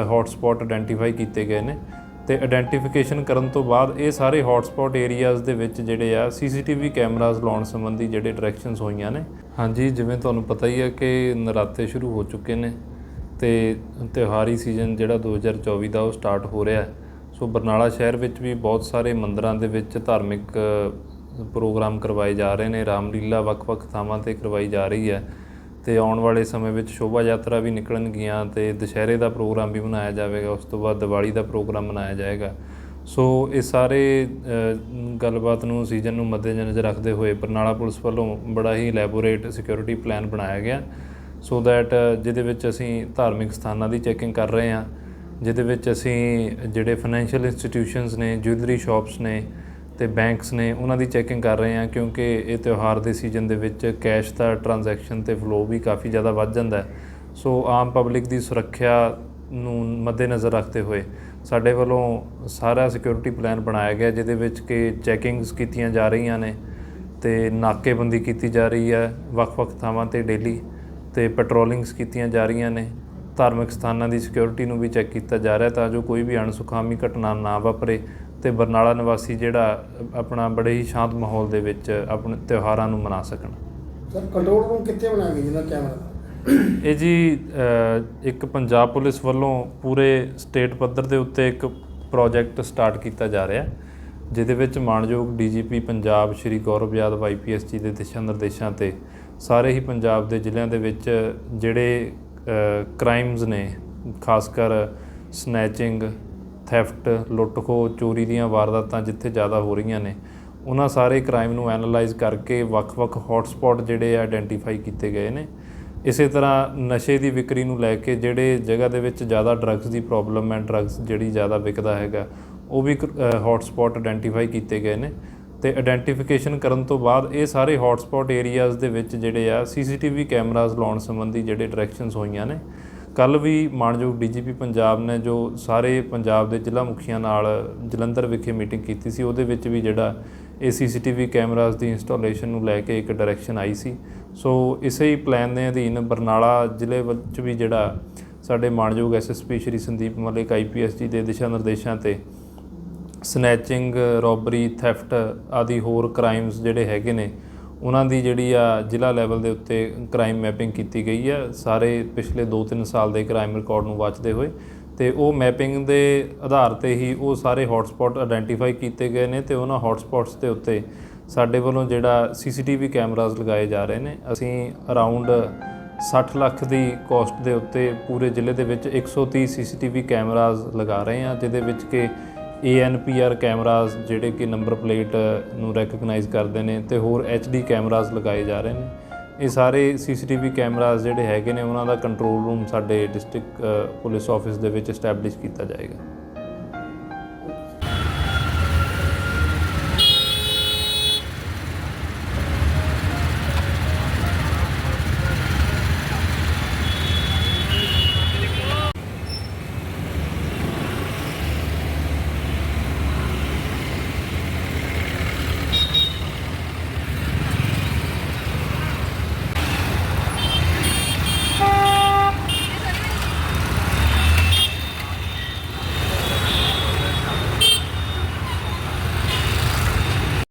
Hotspot identify ਕੀਤੇ ਗਏ ਨੇ ਤੇ ਆਇਡੈਂਟੀਫਿਕੇਸ਼ਨ ਕਰਨ ਤੋਂ ਬਾਅਦ ਇਹ ਸਾਰੇ ਹੌਟਸਪੌਟ ਏਰੀਆਜ਼ ਦੇ ਵਿੱਚ ਜਿਹੜੇ ਆ ਸੀਸੀਟੀਵੀ ਕੈਮਰਾਜ਼ ਲਾਉਣ ਸੰਬੰਧੀ ਜਿਹੜੇ ਡਾਇਰੈਕਸ਼ਨਸ ਹੋਈਆਂ ਨੇ। ਹਾਂਜੀ, ਜਿਵੇਂ ਤੁਹਾਨੂੰ ਪਤਾ ਹੀ ਹੈ ਕਿ ਨਰਾਤੇ ਸ਼ੁਰੂ ਹੋ ਚੁੱਕੇ ਨੇ ਤੇ ਤਿਉਹਾਰੀ ਸੀਜ਼ਨ ਜਿਹੜਾ 2024 ਦਾ ਉਹ ਸਟਾਰਟ ਹੋ ਰਿਹਾ ਹੈ। ਸੋ ਬਰਨਾਲਾ ਸ਼ਹਿਰ ਵਿੱਚ ਵੀ ਬਹੁਤ ਸਾਰੇ ਮੰਦਰਾਂ ਦੇ ਵਿੱਚ ਧਾਰਮਿਕ ਪ੍ਰੋਗਰਾਮ ਕਰਵਾਏ ਜਾ ਰਹੇ ਨੇ, ਰਾਮਲੀਲਾ ਵੱਖ-ਵੱਖ ਥਾਵਾਂ ਤੇ ਕਰਵਾਈ ਜਾ ਰਹੀ ਹੈ। ਤੇ ਆਉਣ ਵਾਲੇ ਸਮੇਂ ਵਿੱਚ ਸ਼ੋਭਾ ਯਾਤਰਾ ਵੀ ਨਿਕਲਣਗੀਆਂ ਤੇ ਦੁਸ਼ਹਿਰੇ ਦਾ ਪ੍ਰੋਗਰਾਮ ਵੀ ਮਨਾਇਆ ਜਾਵੇਗਾ, ਉਸ ਤੋਂ ਬਾਅਦ ਦੀਵਾਲੀ ਦਾ ਪ੍ਰੋਗਰਾਮ ਮਨਾਇਆ ਜਾਏਗਾ। ਸੋ ਇਹ ਸਾਰੇ ਗੱਲਬਾਤ ਨੂੰ ਸੀਜ਼ਨ ਨੂੰ ਮੱਦੇਨਜ਼ਰ ਰੱਖਦੇ ਹੋਏ ਬਰਨਾਲਾ ਪੁਲਿਸ ਵੱਲੋਂ ਬੜਾ ਹੀ ਲੈਬੋਰੇਟ ਸਿਕਿਉਰਿਟੀ ਪਲਾਨ ਬਣਾਇਆ ਗਿਆ। ਸੋ ਦੈਟ ਜਿਹਦੇ ਵਿੱਚ ਅਸੀਂ ਧਾਰਮਿਕ ਸਥਾਨਾਂ ਦੀ ਚੈਕਿੰਗ ਕਰ ਰਹੇ ਹਾਂ, ਜਿਹਦੇ ਵਿੱਚ ਅਸੀਂ ਜਿਹੜੇ ਫਾਈਨੈਂਸ਼ੀਅਲ ਇੰਸਟੀਟਿਊਸ਼ਨਸ ਨੇ ਜੁਐਲਰੀ ਸ਼ਾਪਸ ਨੇ ਤੇ ਬੈਂਕਸ ਨੇ ਉਹਨਾਂ ਦੀ ਚੈਕਿੰਗ ਕਰ ਰਹੇ ਹਾਂ ਕਿਉਂਕਿ ਇਹ ਤਿਉਹਾਰ ਦੇ ਸੀਜ਼ਨ ਦੇ ਵਿੱਚ ਕੈਸ਼ ਦਾ ਟ੍ਰਾਂਜੈਕਸ਼ਨ ਤੇ ਫਲੋ ਵੀ ਕਾਫੀ ਜ਼ਿਆਦਾ ਵੱਧ ਜਾਂਦਾ ਹੈ। ਸੋ ਆਮ ਪਬਲਿਕ ਦੀ ਸੁਰੱਖਿਆ ਨੂੰ ਮੱਦੇਨਜ਼ਰ ਰੱਖਦੇ ਹੋਏ ਸਾਡੇ ਵੱਲੋਂ ਸਾਰਾ ਸਿਕਿਉਰਿਟੀ ਪਲਾਨ ਬਣਾਇਆ ਗਿਆ, ਜਿਹਦੇ ਵਿੱਚ ਕਿ ਚੈਕਿੰਗਸ ਕੀਤੀਆਂ ਜਾ ਰਹੀਆਂ ਨੇ ਤੇ ਨਾਕੇਬੰਦੀ ਕੀਤੀ ਜਾ ਰਹੀ ਹੈ ਵੱਖ-ਵੱਖ ਥਾਵਾਂ ਤੇ ਡੇਲੀ ਤੇ ਪੈਟਰੋਲਿੰਗਸ ਕੀਤੀਆਂ ਜਾ ਰਹੀਆਂ ਨੇ। ਧਾਰਮਿਕ ਸਥਾਨਾਂ ਦੀ ਸਿਕਿਉਰਿਟੀ ਨੂੰ ਵੀ ਚੈੱਕ ਕੀਤਾ ਜਾ ਰਿਹਾ ਤਾਂ ਜੋ ਕੋਈ ਵੀ ਅਣਸੁਖਾਮੀ ਘਟਨਾ ਨਾ ਵਾਪਰੇ। ਤੇ ਬਰਨਾਲਾ ਨਿਵਾਸੀ ਜਿਹੜਾ ਆਪਣਾ ਬੜੇ ਹੀ ਸ਼ਾਂਤ ਮਾਹੌਲ ਦੇ ਵਿੱਚ ਆਪਣੇ ਤਿਉਹਾਰਾਂ ਨੂੰ ਮਨਾ ਸਕਣ। ਸਰ ਕੰਟਰੋਲ ਰੂਮ ਕਿੱਥੇ ਬਣਾਇਆ ਗਿਆ ਜਿਹਦਾ ਕੈਮਰਾ ਇਹ ਜੀ ਇੱਕ ਪੰਜਾਬ ਪੁਲਿਸ ਵੱਲੋਂ ਪੂਰੇ ਸਟੇਟ ਪੱਧਰ ਦੇ ਉੱਤੇ ਇੱਕ ਪ੍ਰੋਜੈਕਟ ਸਟਾਰਟ ਕੀਤਾ ਜਾ ਰਿਹਾ ਜਿਹਦੇ ਵਿੱਚ ਮਾਨਯੋਗ ਡੀਜੀਪੀ ਪੰਜਾਬ ਸ਼੍ਰੀ ਗੌਰਵ ਯਾਦਵ ਆਈਪੀਐਸ ਜੀ ਦੇ ਦਿਸ਼ਾ ਨਿਰਦੇਸ਼ਾਂ ਤੇ ਸਾਰੇ ਹੀ ਪੰਜਾਬ ਦੇ ਜ਼ਿਲ੍ਹਿਆਂ ਦੇ ਵਿੱਚ ਜਿਹੜੇ ਕ੍ਰਾਈਮਸ ਨੇ ਖਾਸ ਕਰ ਸਨੈਚਿੰਗ ਥੈਫਟ ਲੁੱਟ-ਖੋਹ, ਚੋਰੀ ਦੀਆਂ ਵਾਰਦਾਤਾਂ ਜਿੱਥੇ ਜ਼ਿਆਦਾ ਹੋ ਰਹੀਆਂ ਨੇ, ਉਹਨਾਂ ਸਾਰੇ ਕ੍ਰਾਈਮ ਨੂੰ ਐਨਾਲਾਈਜ਼ ਕਰਕੇ ਵੱਖ-ਵੱਖ ਹੌਟਸਪੌਟ ਜਿਹੜੇ ਆ ਆਇਡੈਂਟੀਫਾਈ ਕੀਤੇ ਗਏ ਨੇ। ਇਸੇ ਤਰ੍ਹਾਂ ਨਸ਼ੇ ਦੀ ਵਿਕਰੀ ਨੂੰ ਲੈ ਕੇ ਜਿਹੜੇ ਜਗ੍ਹਾ ਦੇ ਵਿੱਚ ਜ਼ਿਆਦਾ ਡਰੱਗਸ ਦੀ ਪ੍ਰੋਬਲਮ ਹੈ ਡਰੱਗਸ ਜਿਹੜੀ ਜ਼ਿਆਦਾ ਵਿਕਦਾ ਹੈਗਾ, ਉਹ ਵੀ ਹੌਟਸਪੌਟ ਆਇਡੈਂਟੀਫਾਈ ਕੀਤੇ ਗਏ ਨੇ। ਤੇ ਆਇਡੈਂਟੀਫਿਕੇਸ਼ਨ ਕਰਨ ਤੋਂ ਬਾਅਦ ਇਹ ਸਾਰੇ ਹੌਟਸਪੌਟ ਏਰੀਆਜ਼ ਦੇ ਵਿੱਚ ਜਿਹੜੇ ਆ ਸੀਸੀਟੀਵੀ ਕੈਮਰਾਜ਼ ਲਾਉਣ ਸੰਬੰਧੀ ਜਿਹੜੇ ਡਾਇਰੈਕਸ਼ਨਸ ਹੋਈਆਂ ਨੇ ਕੱਲ ਵੀ ਮਾਨਯੋਗ ਡੀਜੀਪੀ ਪੰਜਾਬ ਨੇ ਜੋ ਸਾਰੇ ਪੰਜਾਬ ਦੇ ਜ਼ਿਲ੍ਹਾ ਮੁਖੀਆਂ ਨਾਲ ਜਲੰਧਰ ਵਿਖੇ ਮੀਟਿੰਗ ਕੀਤੀ ਸੀ, ਉਹਦੇ ਵਿੱਚ ਵੀ ਜਿਹੜਾ ਇਹ ਸੀਸੀਟੀਵੀ ਕੈਮਰਾਜ਼ ਦੀ ਇੰਸਟਾਲੇਸ਼ਨ ਨੂੰ ਲੈ ਕੇ ਇੱਕ ਡਾਇਰੈਕਸ਼ਨ ਆਈ ਸੀ। ਸੋ ਇਸੇ ਹੀ ਪਲਾਨ ਦੇ ਅਧੀਨ ਬਰਨਾਲਾ ਜ਼ਿਲ੍ਹੇ ਵਿੱਚ ਵੀ ਜਿਹੜਾ ਸਾਡੇ ਮਾਨਯੋਗ ਐਸਐਸਪੀ ਸ਼੍ਰੀ ਸੰਦੀਪ ਮਲਿਕ ਆਈਪੀਐਸ ਜੀ ਦੇ ਦਿਸ਼ਾ ਨਿਰਦੇਸ਼ਾਂ ਤੇ ਸਨੈਚਿੰਗ, ਰੋਬਰੀ, ਥੈਫਟ ਆਦਿ ਹੋਰ ਕ੍ਰਾਈਮਸ ਜਿਹੜੇ ਹੈਗੇ ਨੇ ਉਹਨਾਂ ਦੀ ਜਿਹੜੀ ਆ ਜ਼ਿਲ੍ਹਾ ਲੈਵਲ ਦੇ ਉੱਤੇ ਕ੍ਰਾਈਮ ਮੈਪਿੰਗ ਕੀਤੀ ਗਈ ਆ। ਸਾਰੇ ਪਿਛਲੇ 2-3 ਸਾਲ ਦੇ ਕ੍ਰਾਈਮ ਰਿਕਾਰਡ ਨੂੰ ਵਾਚਦੇ ਹੋਏ। ਤੇ ਉਹ ਮੈਪਿੰਗ ਦੇ ਆਧਾਰ ਤੇ ਹੀ ਉਹ ਸਾਰੇ ਹੌਟਸਪੌਟ ਆਇਡੈਂਟੀਫਾਈ ਕੀਤੇ ਗਏ ਨੇ ਤੇ ਉਹਨਾਂ ਹੌਟਸਪੌਟਸ ਦੇ ਉੱਤੇ ਸਾਡੇ ਵੱਲੋਂ ਜਿਹੜਾ ਸੀਸੀਟੀਵੀ ਕੈਮਰਾਜ਼ ਲਗਾਏ ਜਾ ਰਹੇ ਨੇ। ਅਸੀਂ ਅਰਾਊਂਡ 60 ਲੱਖ ਦੀ ਕਾਸਟ ਦੇ ਉੱਤੇ ਪੂਰੇ ਜ਼ਿਲ੍ਹੇ ਦੇ ਵਿੱਚ 130 ਸੀਸੀਟੀਵੀ ਕੈਮਰਾਜ਼ ਲਗਾ ਰਹੇ ਹਾਂ, ਜਿਹਦੇ ਵਿੱਚ ਕਿ ANPR ਕੈਮਰਾਜ਼ ਜਿਹੜੇ ਕਿ ਨੰਬਰ ਪਲੇਟ ਨੂੰ ਰੈਕਗਨਾਈਜ਼ ਕਰਦੇ ਨੇ ਤੇ ਹੋਰ HD ਕੈਮਰਾਜ਼ ਲਗਾਏ ਜਾ ਰਹੇ ਨੇ। ਇਹ ਸਾਰੇ ਸੀਸੀਟੀਵੀ ਕੈਮਰਾਜ਼ ਜਿਹੜੇ ਹੈਗੇ ਨੇ, ਉਹਨਾਂ ਦਾ ਕੰਟਰੋਲ ਰੂਮ ਸਾਡੇ ਡਿਸਟ੍ਰਿਕਟ ਪੁਲਿਸ ਆਫਿਸ ਦੇ ਵਿੱਚ ਐਸਟੈਬਲਿਸ਼ ਕੀਤਾ ਜਾਏਗਾ।